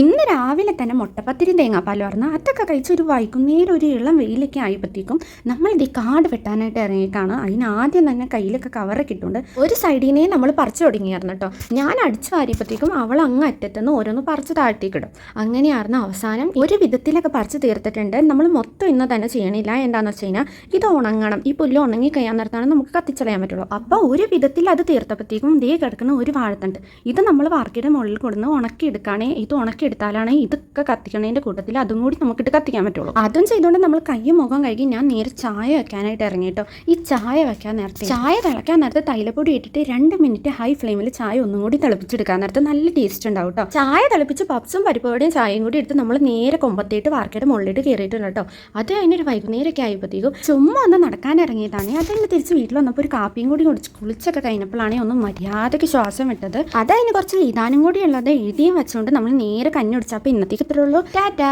ഇന്ന് രാവിലെ തന്നെ മുട്ടപ്പത്തിരി തേങ്ങാപ്പാൽ പറഞ്ഞാൽ അതൊക്കെ കഴിച്ച് ഒരു വൈകുന്നേരം ഒരു ഇളം വെയിലൊക്കെ ആയപ്പോഴത്തേക്കും നമ്മൾ ഇത് കാട് വെട്ടാനായിട്ട് ഇറങ്ങിയിട്ടാണ് അതിന് ആദ്യം തന്നെ കയ്യിലൊക്കെ കവറൊക്കെ ഇട്ടുണ്ട് ഒരു സൈഡിനെ നമ്മൾ പറിച്ചു തുടങ്ങിയായിരുന്നു കേട്ടോ. ഞാൻ അടിച്ചു വാരിയപ്പോഴത്തേക്കും അവൾ അങ്ങ് അറ്റത്തുനിന്ന് ഓരോന്ന് പറിച്ച് താഴ്ത്തിക്കിടും അങ്ങനെയായിരുന്നു അവസാനം ഒരു വിധത്തിലൊക്കെ പറിച്ച് തീർത്തിട്ടുണ്ട്. നമ്മൾ മൊത്തം ഇന്ന് തന്നെ ചെയ്യണില്ല. എന്താണെന്ന് വെച്ച് കഴിഞ്ഞാൽ ഇത് ഉണങ്ങണം. ഈ പുല്ല് ഉണങ്ങി കഴിയാൻ നേരത്താണ് നമുക്ക് കത്തിച്ചളയാൻ പറ്റുള്ളൂ. അപ്പോൾ ഒരു വിധത്തിൽ അത് തീർത്തപ്പോഴത്തേക്കും ദേ കിടക്കുന്ന ഒരു വാഴത്തണ്ട്. ഇത് നമ്മൾ വാർക്കയുടെ മുകളിൽ കൊടുന്ന് ഉണക്കിയെടുക്കുകയാണെങ്കിൽ ഇത് ഉണക്കിയെടുത്താലാണ് ഇതൊക്കെ കത്തിക്കണതിന്റെ കൂട്ടത്തിൽ അതും കൂടി നമുക്കിട്ട് കത്തിക്കാൻ പറ്റുള്ളൂ. അതും ചെയ്തുകൊണ്ട് നമ്മൾ കയ്യും മുഖം കഴുകി ഞാൻ നേരെ ചായ വെക്കാനായിട്ട് ഇറങ്ങി കേട്ടോ. ഈ ചായ വെക്കാൻ നേരത്തെ ചായ തിളക്കാൻ നേരത്തെ തൈലപ്പൊടി ഇട്ടിട്ട് രണ്ട് മിനിറ്റ് ഹൈ ഫ്ലെയിമിൽ ചായ ഒന്നും കൂടി തിളപ്പിച്ചെടുക്കാൻ നേരത്തെ നല്ല ടേസ്റ്റ് ഉണ്ടാവും കേട്ടോ. ചായ തിളപ്പിച്ച് പപ്സും പരിപ്പോടെയും ചായയും കൂടി എടുത്ത് നമ്മൾ നേരെ കൊമ്പത്തേട്ട് വാർക്കയുടെ മുകളിലിട്ട് കയറിയിട്ടുണ്ട് കേട്ടോ. അത് കഴിഞ്ഞൊരു വൈകുന്നേരമൊക്കെ ആയപ്പോഴത്തേക്കും ചുമ്മാ ഒന്ന് നടക്കാൻ ഇറങ്ങിയതാണ്. അത് കഴിഞ്ഞ് തിരിച്ച് വീട്ടിൽ വന്നപ്പോൾ ഒരു കാപ്പിയും കൂടി കുടിച്ച് കുളിച്ചൊക്കെ കഴിഞ്ഞപ്പോഴാണ് ഒന്ന് മര്യാദയ്ക്ക് ശ്വാസം വിട്ടത്. അതതിന് കുറച്ച് എഴുതാനും കൂടി ഉള്ളത് എഴുതിയും വെച്ചുകൊണ്ട് നമ്മൾ നേരെ കഞ്ഞി കുടിച്ചപ്പോൾ ഇന്നത്തേക്ക് ഇത്രയുള്ളൂ ടാറ്റാ.